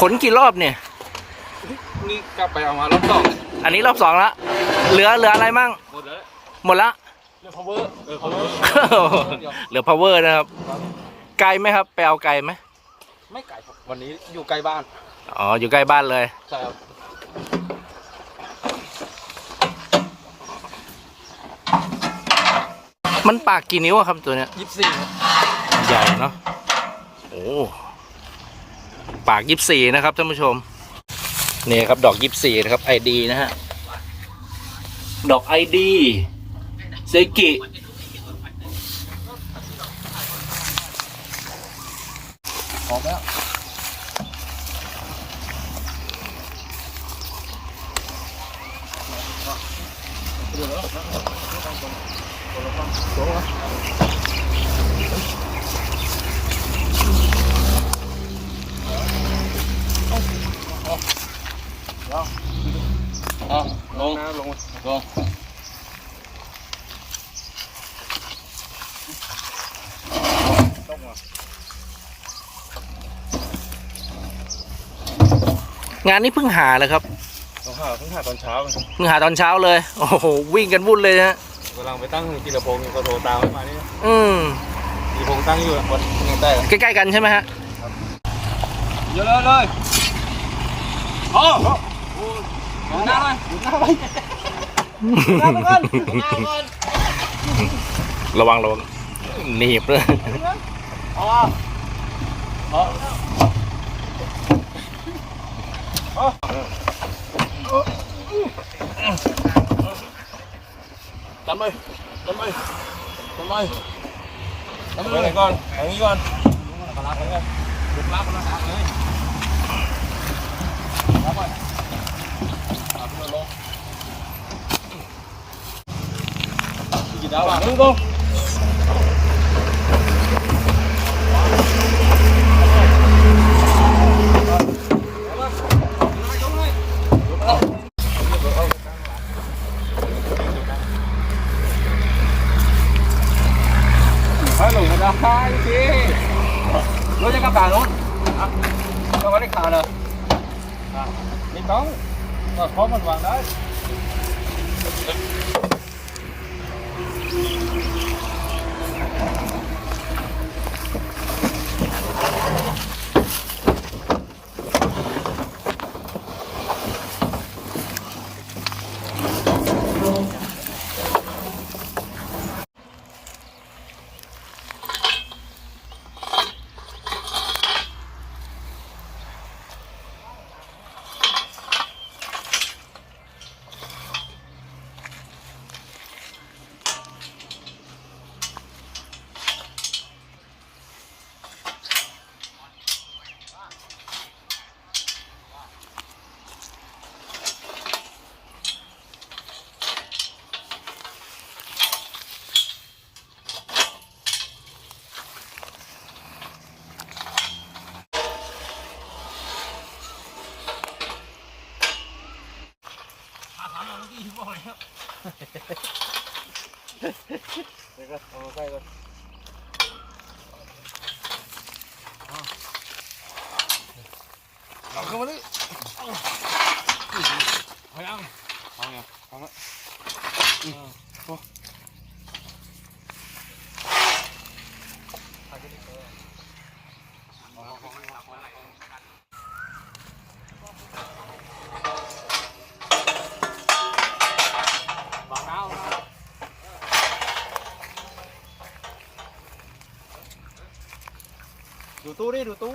ขนกี่รอบเนี่ย นี่กลับไปเอามารอบสองอันนี้รอบสองละเหลือเหลืออะไรมั่ง หมดแล้วหมดละ เรื่อง power เออ power เหลือ power นะครับ ไกลไหมครับ ไปเอาไกลไหมไม่ไกลครับวันนี้อยู่ใกล้บ้านอ๋อ อยู่ใกล้บ้านเลย ใช่ครับมันปากกี่นิ้วอะครับตัวเนี้ย ยี่สิบสี่ครับใหญ่เนาะ โอ้ ปากยิบสี่นะครับท่านผู้ชมนี่ครับดอกยิบสี่นะครับไอดีนะฮะดอกไอดีเซกิ พร้อมแล้ว อ๋อลง น้ำลงลงงานนี้เพิ่งหาเลยครับต้องหาเพิ่งหาตอนเช้าเลยเพิ่งหาตอนเช้าเลย โอ้โห วิ่งกันวุ่นเลยนะกำลังไปตั้งจิรพงศ์เขาโทรตามให้มานี่อืมจิรพงศ์ตั้งอยู่วันยังได้ใกล้ๆกันใช่ไหมฮะเยอะเลยเลยโอ้โหดูหน้าเลยดูหน้าไป หน้าไปก่อนหน้าก่อนระวังระวังหนีบเลยอ๋ออ๋ออ๋อตันไปตันไปตันไปตันไปไหนก่อนอย่างนี้ก่อนกระลักเลยบุกลักกระลักเลยรับไปเอาเพื่อนลง กี่ดาวอะมึงตรงฮัลโหลนะฮะพี่รถ จะกลับบ้านนู้นอะต้องไม่ได้ขาเลยอะไม่ต้องก็เพราะมันวางได้เดี๋ยวก็เอามาใกล้ก่อนเอาเข้ามาดิเอาเอายังเอายังเอาละอืมโอ้วางน้ำวางน้ำดูตู้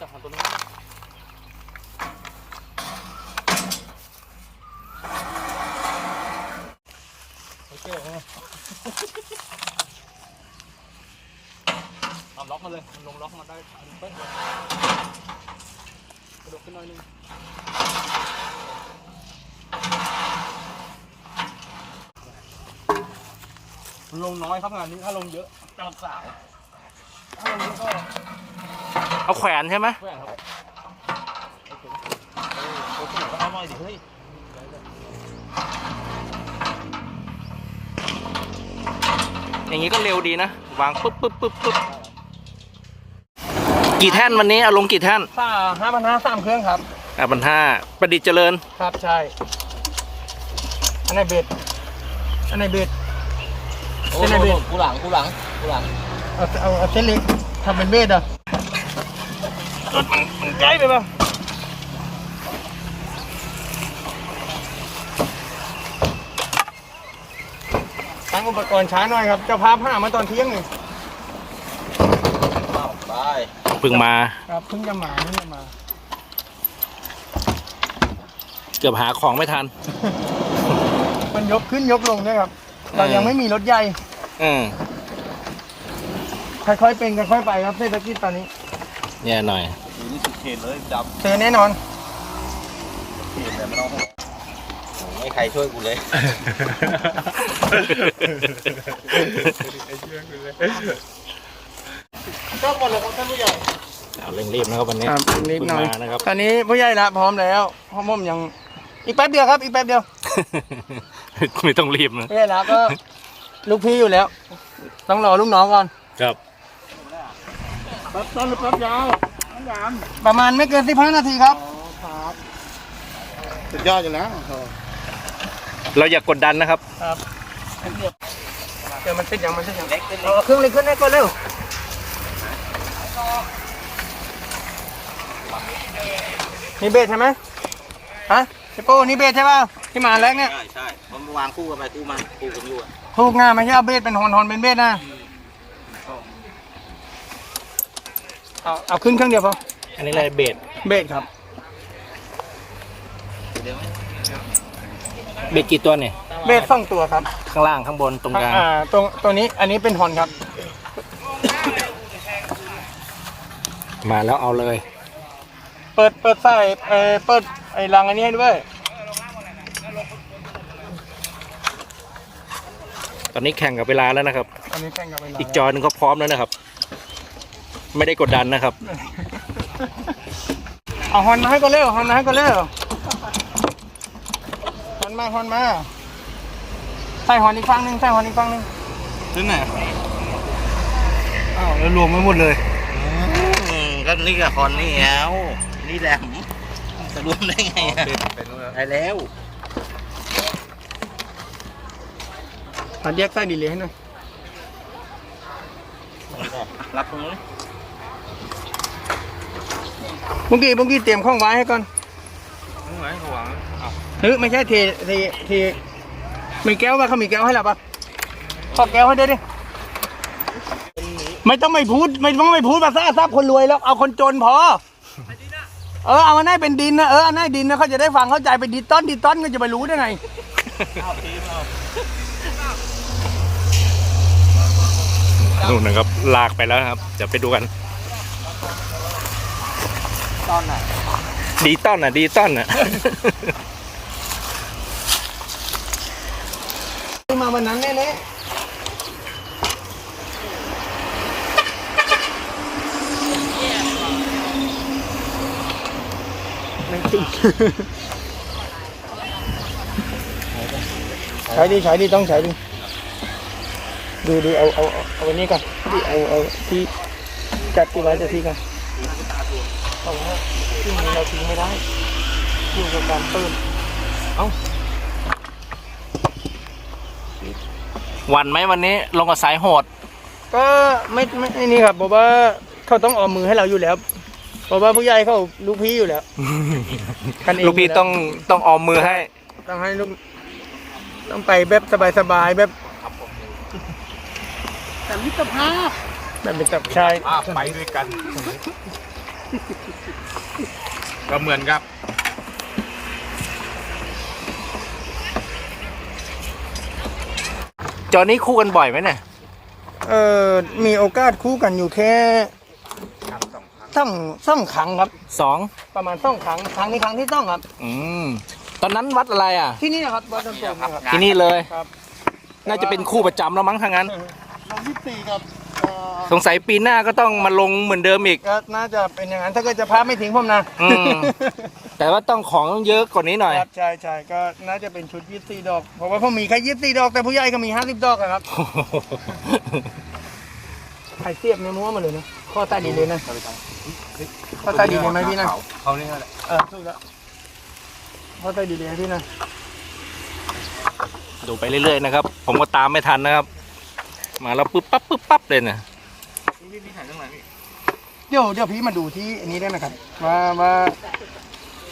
จับหันตัวนี้โอเคเอามาเลยมันลงล็อกมาได้เป๊ะเลยกระโดดขึ้นหน่อยนึงลงน้อยครับงานนี้ถ้าลงเยอะจะรักษาถ้าลงเยอะก็ เอาแขวนใช่ไหมแหวนครับโอเคก็เอาหน่อยดิเฮ้ยอย่างนี้ก็เร็วดีนะ วางปุ๊บปุ๊บปุ๊บปุ๊บกี่แท่นวันนี้เอาลงกี่แท่นสาห้าพันห้าสามเครื่องครับอะพันห้าประดิษฐ์เจริญครับใช่อันไหนเบ็ดอันไหนเบ็ดโอ้เส้นไหนโหเบ็ดกูหลังกูหลังกูหลังเอาเอาเอาเส้นเล็กทำเป็นเบ็ดอะ มันมันใกล้ไปป่ะตั้งอุปกรณ์ช้าหน่อยครับเจ้าภาพหามาตอนเที่ยงนี่อ้าวไปเพิ่งมาครับเพิ่งจะมาเพิ่งจะมา เกือบหาของไม่ทัน มันยกขึ้นยกลงด้วยครับเรายังไม่มีรถใหญ่เออค่อยๆเป็นค่อยๆไปครับเศรษฐกิจตอนนี้ แย่หน่อย อยู่นี่สุดเขตเลยจับเจอแน่นอน เขตเลยไม่ต้องห่วงโอ้ไม่ใครช่วยกูเลยก็หมดแล้วครับท่านผู้ใหญ่เอาเร่งรีบนะครับวันนี้ครับนิดหน่อยเพิ่งมานะครับ ตอนนี้ผู้ใหญ่ละพร้อมแล้วพ่อม่อมยัง อีกแป๊บเดียวครับ อีกแป๊บเดียว ไม่ต้องรีบนะผู้ใหญ่ละก็ลูกพี่อยู่แล้ว ต้องรอลูกน้องก่อน ครับ แป๊บต้นหรือแป๊บยาว ประมาณไม่เกินสิบห้านาทีครับ สุดยอดอยู่แล้วเราอย่ากกดดันนะครับครับเดี๋ยวมันติดยังมันติดยังเอาเครื่องเล็กขึ้นได้ก่อนเร็วนี่เบสใช่ไหมฮะเจโป้นี่เบสใช่ป่ะที่มาแรกเนี่ยใช่ใช่มันวางคู่กันไปคู่มาคู่กันอยู่อะถูกงาไม่ใช่เอาเบสเป็นฮอนฮอนเป็นเบสนะ เอาเอาขึ้นเครื่องเดียวพออันนี้อะไรเบสเบสครับเดี๋ยวไหมเบสกี่ตัวเนี่ย เบสสองตัวครับข้างล่างข้างบนตรงกลางอ่าตรงตัวนี้อันนี้เป็นฮอนครับ มาแล้วเอาเลย เปิดเปิดใส่เออเปิดไอ้รังอันนี้ให้ด้วย ตอนนี้แข่งกับเวลาแล้วนะครับ อันนี้แข่งกับเวลาอีกจอหนึงก็พร้อมแล้วนะครับ ไม่ได้กดดันนะครับ เอาฮอนมาให้ก็เร็วฮอนมาให้ก็เร็วฮอนมาฮอนมา ใส่ฮอนอีกฝั่งหนึ่งใส่ฮอนอีกฝั่งหนึ่งที่ไหนอ้าวแล้วรวมไม่หมดเลยก็นี่กับคอนนี่แล้วนี่แหลมจะรวมได้ไงอะได้แล้วหันแยกไส้ดีเลยให้หน่อยรับตรงนี้ บุ้งกี้บุ้งกี้เตรียมข้องไว้ให้ก่อนตรงไหนหวังเฮ้ยไม่ใช่เทเทเทมีแก้วป่ะเขามีแก้วให้เราป่ะขอแก้วให้ด้วยดิไม่ต้องไม่พูด ไม่ต้องไม่พูดภาษาทราบคนรวยแล้วเอาคนจนพอเออเอามาให้เป็นดินนะเออเอาให้ดินนะเขาจะได้ฟังเข้าใจเป็นดิต้นดิต้นก็จะไปรู้ได้ไงนู่นนะครับลากไปแล้วนะครับเดี๋ยวไปดูกัน ตอนไหนดีต้อนอะ ดีต้อนอะมาวันนั้นแน่ๆไม่ติดใช้ดิใช้ดิต้องใช้ดิดูดูเอาเอาเอาเอาอันนี้ก่อนดิเอาเอาที่จัดที่ไว้จะที่กันเอาว่าที่นี้ เราทิ้งไม่ได้อยู่กับการเติมวันไหมวันนี้ลงกับสายโหด ก็ไม่ไม่ไม่นี่ครับบอกว่าเขาต้องออมมือให้เราอยู่แล้วบอกว่าผู้ใหญ่เขาลูกพี่อยู่แล้วกันเองลูกพี่ยู่แวต้องต้องออมมือให้ ต้องให้ลูกต้องไปแบบสบายๆแบบแต่มิตรภาพแบบมิตรใช่ไปด้วยกัน ก็เหมือนกับจอนี้คู่กันบ่อยไหมเนี่ยเเอ่อมีโอกาสคู่กันอยู่แค่ต้องต้องครั้งครับ สองประมาณต้องครั้งครั้งนี้ครั้งที่ต้องครับ อืมตอนนั้นวัดอะไรอะ ที่นี่นะครับวัดต้นโพธิ์นะครับที่นี่เลย ครับ น่าจะเป็นคู่ประจำแล้วมั้งทางนั้น ลงที่สี่ครับเอ่อ สงสัยปีหน้าก็ต้องมาลงเหมือนเดิมอีก ก็น่าจะเป็นอย่างนั้นถ้าเกิดจะพาไม่ทิ้งผมนะอืม แต่ว่าต้องของเยอะกว่านี้หน่อย ครับใช่ใช่ก็น่าจะเป็นชุดยี่สิบดอกเพราะว่าผมมีแค่ยี่สิบดอกแต่ผู้ใหญ่ก็มีห้าสิบดอกอะครับไข่เสียบในม้วมาเลยนะข้อใต้ดีเลยนะข้อใต้ดีเลยไหมพี่นะเขานี่แหละเออถูกแล้วข้อใต้ดีเลยไหมพี่นะดูไปเรื่อยๆนะครับ ผมก็ตามไม่ทันนะครับ มาแล้วปุ๊บปั๊บปุ๊บปั๊บเลยนะ พี่พี่ถ่ายเรื่องอะไรพี่เดี๋ยวเดี๋ยวพี่มาดูที่อันนี้ได้ไหมครับว่าว่า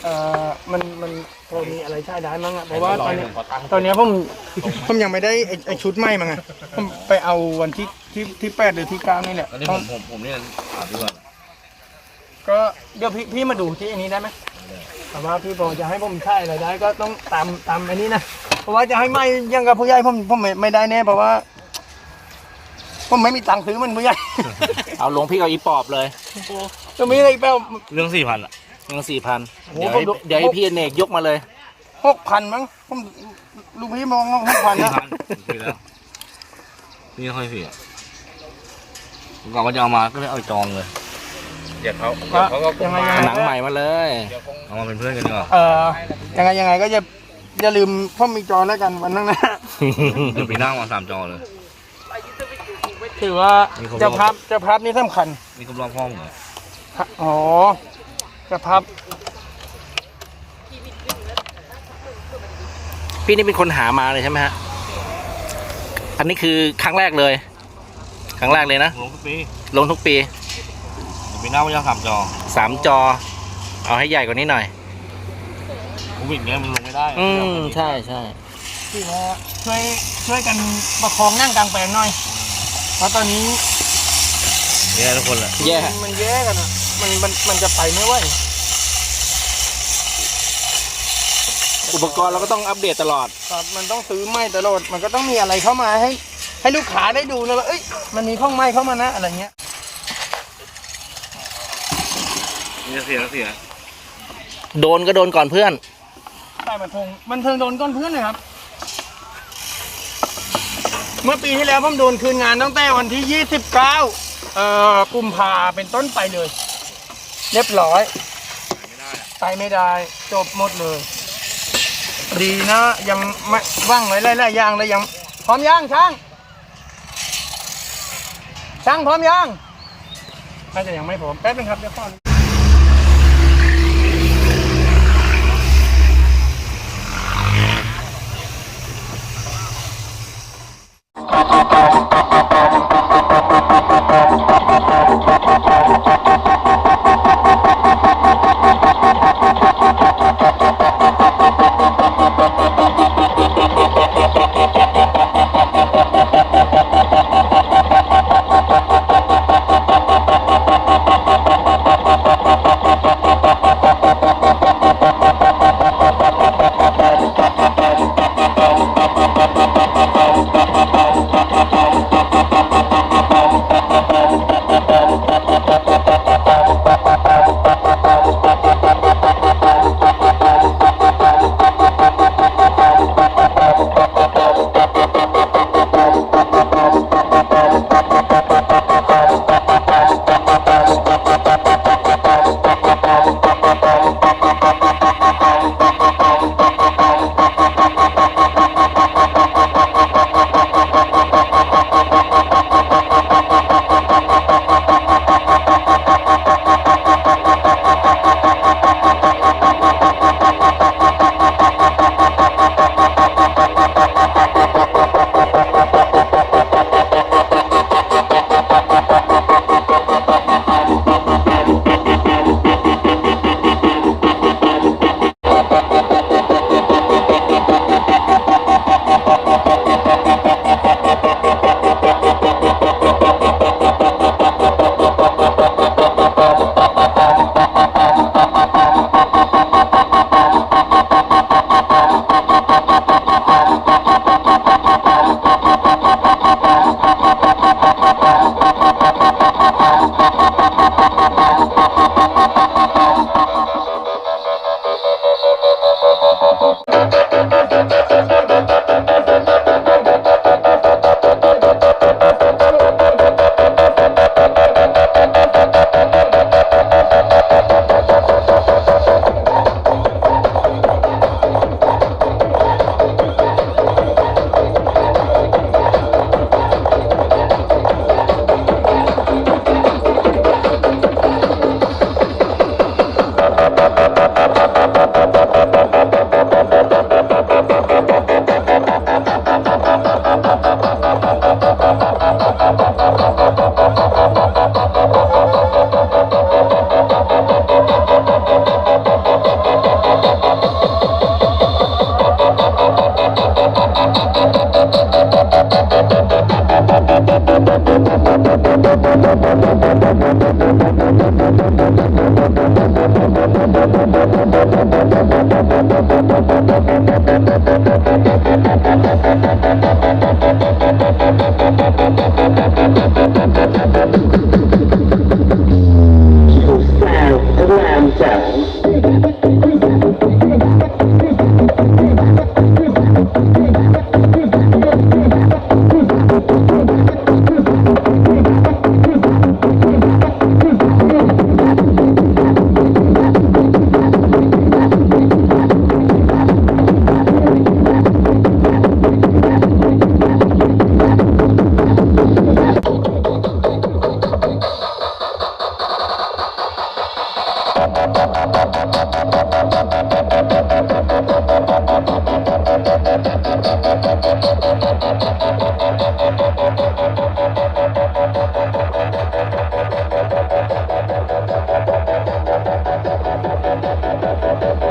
เอ่อมันมันพอมีอะไรใช้ได้มั้งอะเพราะว่าตอนนี้ตอนเนี้ยผมผมยังไม่ได้ไอ้ไอชุดใหม่มาไงผมไปเอาวันที่ที่ที่แปดหรือที่เก้านี่แหละตอนนี้ต้ผองมผมผมนี่ถามพี่ว่าก็เดี๋ยวพี่พี่มาดูที่อันนี้ได้ไหมแต่ว่าพี่บอกจะให้ผมใช้อะไรได้ก็ต้องตามตามอันนี้นะเพราะว่าจะให้ไม่อยังกับผู้ใหญ่ผมผมไม่ไม่ได้แน่เพราะว่า ผมไม่มีตังค์ซื้อมันผู้ใหญ่เอาหลวงพี่เอาอีปอบเลย จะมีอะไรอีกเปล่าเรื่องสี่พันอะเงินสี่พันโอ้เดี๋ยวโหให้เดี๋ยวให้พี่อเนกยกมาเลยหกพันมั้งผมลูกพี่มองว่าหกพันสี่นะพันพี่แล้วนี่ค่อยเสียผมกะว่าจะเอามาก็เลยเอาจองเลยเดี๋ยวเขาก็ยังไงยังไงหนังใหม่มาเลยเอามาเป็นเพื่อนกันดีกว่าเออยังไงยังไงก็จะอย่าลืมพ่อมีจอแล้วกันวันนั้นนะเดี๋ยวปีหน้ามาสามจอเลย ถือว่ามีครบเจะภาพเจะภาพนี่สำคัญนี่ก็รอบห้องเหรออ๋อเจะภาพพี่นี่เป็นคนหามาเลยใช่ไหมฮะ อันนี้คือครั้งแรกเลย ครั้งแรกเลยนะ ลงทุกปี ลงทุกปีเดี๋ยวปีหน้ามาจะสามจอสามจอ เอาให้ใหญ่กว่านี้หน่อยโควิดเนี้ยมันลงไม่ได้ อืม ใช่ใช่ถือว่าช่วยช่วยกันประคองนั่งกลางแปลงหน่อย เพราะตอนนี้เนี่ยทุกคนแหละแย่มันแย่กันอะมันมันมันจะไปไม่ไหวอุปกรณ์เราก็ต้องอัปเดตตลอด ครับมันต้องซื้อใหม่ตลอด มันก็ต้องมีอะไรเข้ามาให้ ให้ลูกค้าได้ดูนะว่าเอ้ย มันมีข้องใหม่เข้ามานะอะไรเงี้ยนี่จะเสียก็เสียโดนก็โดนก่อนเพื่อนใต้บันเทิงบันเทิงโดนก้อนเพื่อนเลยครับ เมื่อปีที่แล้วผมโดนคืนงานตั้งแต่วันที่ 29เอ่อกุมภาเป็นต้นไปเลย เรียบร้อยไปไม่ได้จบหมดเลย ดีนะยังไม่ว่างไว้หลายๆอย่างเลยยัง พร้อมยังช่าง ช่างพร้อมยังน่าจะยังไม่พร้อมแป๊บนึงครับเดี๋ยวก่อน द पद पद Thank you.